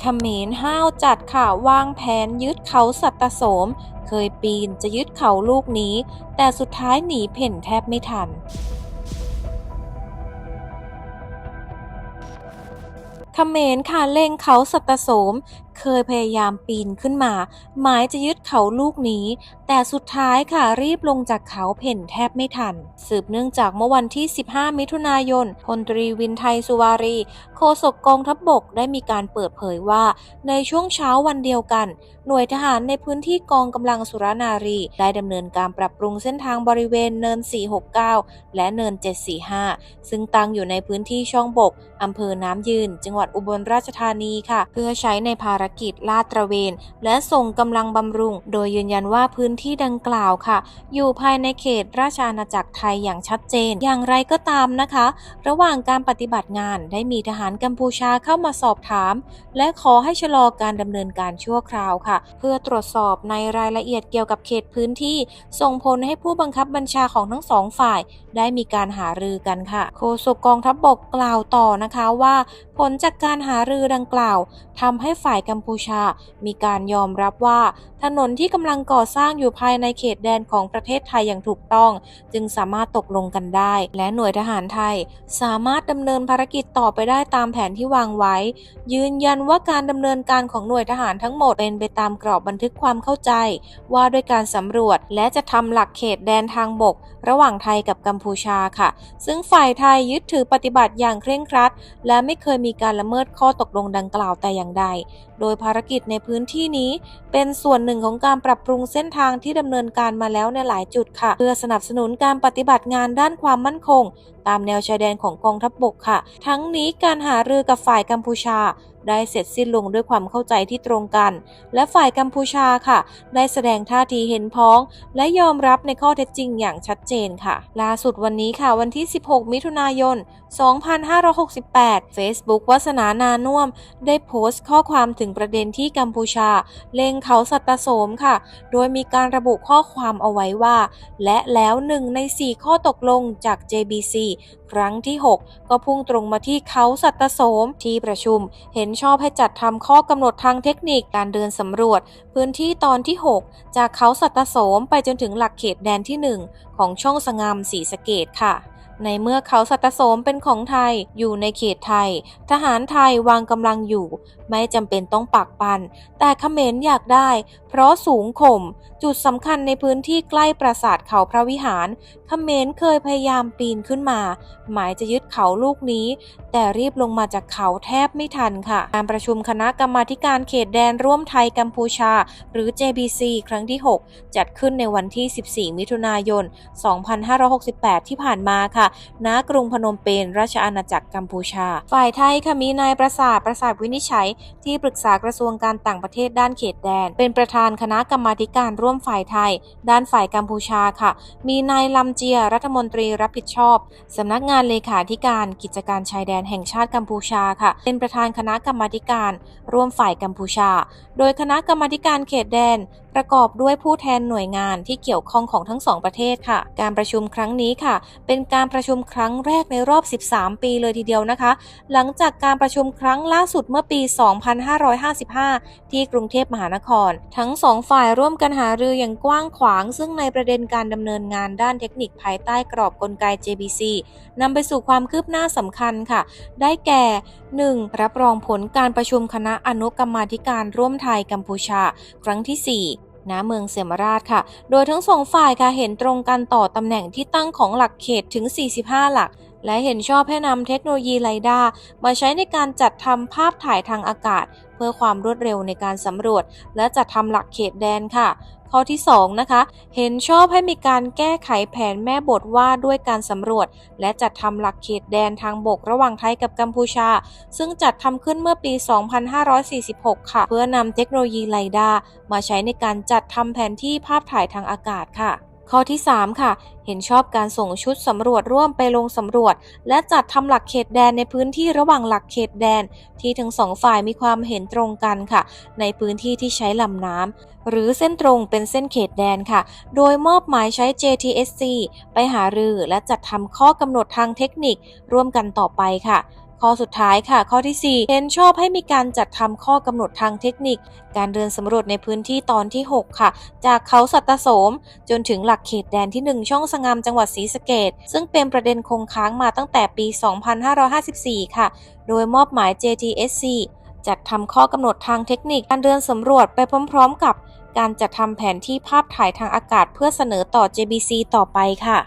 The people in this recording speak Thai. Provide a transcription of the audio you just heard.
เขมรห้าวจัดค่ะวางแผนยึดเขาสัตตโสม เคยปีนจะยึดเขาลูกนี้ แต่สุดท้ายหนีเพ่นแทบไม่ทันเขมรค่ะเล่งเขาสัตตโสม เคยพยายามปีนขึ้นมา หมายจะยึดเขาลูกนี้ แต่สุดท้ายค่ะรีบลงจากเขาเพ่นแทบไม่ทัน สืบเนื่องจากเมื่อวันที่ 15 มิถุนายนพลตรีวินไทยสุวารี โฆษกกองทัพบบกได้มีการเปิดเผยว่า ในช่วงเช้าวันเดียวกัน หน่วยทหารในพื้นที่กองกำลังสุรนารี ได้ดำเนินการปรับปรุงเส้นทางบริเวณเนิน 469 และเนิน 745 ซึ่งตั้งอยู่ในพื้นที่ช่องบกอำเภอน้ำยืน จังหวัดอุบลราชธานีค่ะ เพื่อใช้ในภารกิจลาดตระเวน และส่งกำลังบำรุง โดยยืนยันว่าพื้นที่ดังกล่าวค่ะ อยู่ภายในเขตราชอาณาจักรไทยอย่างชัดเจน อย่างไรก็ตามนะคะ ระหว่างการปฏิบัติงานได้มีทหารกัมพูชาเข้ามาสอบถาม และขอให้ชะลอการดำเนินการชั่วคราวค่ะ เพื่อตรวจสอบในรายละเอียดเกี่ยวกับเขตพื้นที่ ส่งผลให้ผู้บังคับบัญชาของทั้งสองฝ่าย ได้มีการหารือกันค่ะ โฆษกกองทัพบบกกล่าวต่อนะคะว่า ผลจากการหารือดังกล่าวทำให้ฝ่ายกัมมพูชา มีการยอมรับว่า ถนนที่กำลังก่อสร้างอยู่ภายในเขตแดนของประเทศไทยอย่างถูกต้อง จึงสามารถตกลงกันได้ และหน่วยทหารไทย สามารถดำเนินภารกิจต่อไปได้ตามแผนที่วางไว้ ยืนยันว่าการดำเนินการของหน่วยทหารทั้งหมดเป็นไปตามกรอบบันทึกความเข้าใจ ว่าด้วยการสำรวจและจะทำหลักเขตแดนทางบก ระหว่างไทยกับกัมพูชาค่ะ ซึ่งฝ่ายไทยยึดถือปฏิบัติอย่างเคร่งครัด และไม่เคยมีการละเมิดข้อตกลงดังกล่าวแต่อย่างใด โดยภารกิจในพื้นที่นี้ เป็นส่วนหนึ่งของการปรับปรุงเส้นทางที่ดำเนินการมาแล้วในหลายจุดค่ะ เพื่อสนับสนุนการปฏิบัติงานด้านความมั่นคง ตามแนวชายแดนของกองทัพบบกค่ะ ทั้งนี้การหารือกับฝ่ายกัมพูชาได้เสร็จสิ้นลงด้วยความเข้าใจที่ตรงกัน และฝ่ายกัมพูชาค่ะ ได้แสดงท่าทีเห็นพ้อง และยอมรับในข้อเท็จจริงอย่างชัดเจนค่ะ ล่าสุดวันนี้ค่ะวันที่ 16 มิถุนายน 2568 Facebook วัสนานานุ่ม ได้โพสต์ข้อความถึงประเด็นที่กัมพูชา เล็งเขาสัตตโสมค่ะ โดยมีการระบุข้อความเอาไว้ว่า และแล้วหนึ่งใน 4 ข้อตกลงจาก JBC ครั้งที่ 6 ก็พุ่งตรงมาที่เขาสัตตโสมที่ประชุมเห็นชอบให้จัดทำข้อกำหนดทางเทคนิคการเดินสำรวจ พื้นที่ตอนที่ 6 จากเขาสัตตโสมไปจนถึงหลักเขตแดนที่ 1 ของช่องสงามสีสเกตค่ะในเมื่อเขาสัตตโสมเป็นของไทยอยู่ในเขตไทย ทหารไทยวางกำลังอยู่ ไม่จำเป็นต้องปักปัน แต่เขมรอยากได้ เพราะสูงข่ม จุดสำคัญในพื้นที่ใกล้ปราสาทเขาพระวิหาร เขมรเคยพยายามปีนขึ้นมา หมายจะยึดเขาลูกนี้แต่รีบลงมาจากเขาแทบไม่ทันค่ะ การประชุมคณะกรรมาการเขตแดนร่วมไทยกัมพูชา หรือ JBC ครั้งที่ 6 จัดขึ้นในวันที่ 14 มิถุนายน 2568 ที่ผ่านมาค่ะ ณ กรุงพนมเปญราชอาณาจักรกัมพูชา ฝ่ายไทยค่ะมีนายประสาทประสาทวินิจฉัย ที่ปรึกษากระทรวงการต่างประเทศด้านเขตแดน เป็นประธานคณะกรรมาการร่วมฝ่ายไทย ด้านฝ่ายกัมพูชาค่ะ มีนายลำเจียรัฐมนตรีรับผิดชอบสำนักงานเลขาธิการกิจการชายแดนแห่งชาติกัมพูชาค่ะ เป็นประธานคณะกรรมาการ ร่วมฝ่ายกัมพูชา โดยคณะกรรมาการเขตแดนประกอบด้วยผู้แทนหน่วยงานที่เกี่ยวข้องของทั้งสองประเทศค่ะ การประชุมครั้งนี้ค่ะ เป็นการประชุมครั้งแรกในรอบ 13 ปีเลยทีเดียวนะคะ หลังจากการประชุมครั้งล่าสุดเมื่อปี 2555 ที่กรุงเทพมหานคร ทั้งสองฝ่ายร่วมกันหารืออย่างกว้างขวาง ซึ่งในประเด็นการดำเนินงานด้านเทคนิคภายใต้กรอบกลไก JBC นำไปสู่ความคืบหน้าสำคัญค่ะ ได้แก่ 1. รับรองผลการประชุมคณะอนุกรรมาธิการร่วมไทยกัมพูชา ครั้งที่ 4 ณเมืองเสมราชค่ะ โดยทั้งสองฝ่ายค่ะเห็นตรงกันต่อตำแหน่งที่ตั้งของหลักเขตถึง 45 หลัก และเห็นชอบให้นำเทคโนโลยีไรดาร์มาใช้ในการจัดทำภาพถ่ายทางอากาศ เพื่อความรวดเร็วในการสำรวจ และจัดทำหลักเขตแดนค่ะ ข้อที่ 2 นะคะ เห็นชอบให้มีการแก้ไขแผนแม่บทว่าด้วยการสำรวจ และจัดทำหลักเขตแดนทางบกระหว่างไทยกับกัมพูชา ซึ่งจัดทำขึ้นเมื่อปี 2546 ค่ะ เพื่อนำเทคโนโลยีไลดาร์มาใช้ในการจัดทำแผนที่ภาพถ่ายทางอากาศค่ะ ข้อที่ 3 ค่ะ เห็นชอบการส่งชุดสำรวจร่วมไปลงสำรวจ และจัดทำหลักเขตแดนในพื้นที่ระหว่างหลักเขตแดน ที่ทั้งสองฝ่ายมีความเห็นตรงกันค่ะ ในพื้นที่ที่ใช้ลำน้ำหรือเส้นตรงเป็นเส้นเขตแดนค่ะ โดยมอบหมายใช้ JTSC ไปหารือและจัดทำข้อกำหนดทางเทคนิคร่วมกันต่อไปค่ะ ข้อสุดท้ายค่ะ ข้อที่ 4 เห็นชอบให้มีการจัดทำข้อกำหนดทางเทคนิค การเดินสำรวจในพื้นที่ตอนที่ 6 ค่ะ จากเขาสัตตโสม จนถึงหลักเขตแดนที่ 1 ช่องสงามจังหวัดศรีสะเกดซึ่งเป็นประเด็นคงค้างมาตั้งแต่ปี 2554 ค่ะ โดยมอบหมาย JTSC จัดทำข้อกำหนดทางเทคนิคการเดินสำรวจไปพร้อม ๆ กับ การจัดทำแผนที่ภาพถ่ายทางอากาศเพื่อเสนอต่อ JBC ต่อไปค่ะ